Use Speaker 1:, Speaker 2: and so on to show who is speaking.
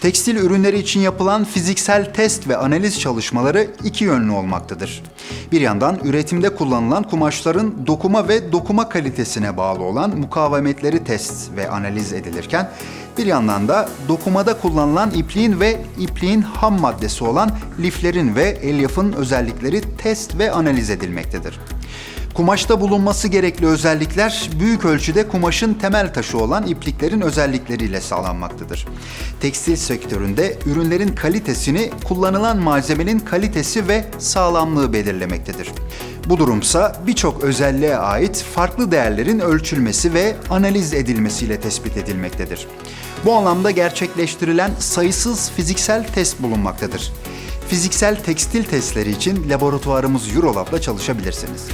Speaker 1: Tekstil ürünleri için yapılan fiziksel test ve analiz çalışmaları iki yönlü olmaktadır. Bir yandan üretimde kullanılan kumaşların dokuma ve dokuma kalitesine bağlı olan mukavemetleri test ve analiz edilirken, bir yandan da dokumada kullanılan ipliğin ve ipliğin ham maddesi olan liflerin ve elyafın özellikleri test ve analiz edilmektedir. Kumaşta bulunması gerekli özellikler büyük ölçüde kumaşın temel taşı olan ipliklerin özellikleriyle sağlanmaktadır. Tekstil sektöründe ürünlerin kalitesini kullanılan malzemenin kalitesi ve sağlamlığı belirlemektedir. Bu durumsa birçok özelliğe ait farklı değerlerin ölçülmesi ve analiz edilmesiyle tespit edilmektedir. Bu anlamda gerçekleştirilen sayısız fiziksel test bulunmaktadır. Fiziksel tekstil testleri için laboratuvarımız Eurolab'la çalışabilirsiniz.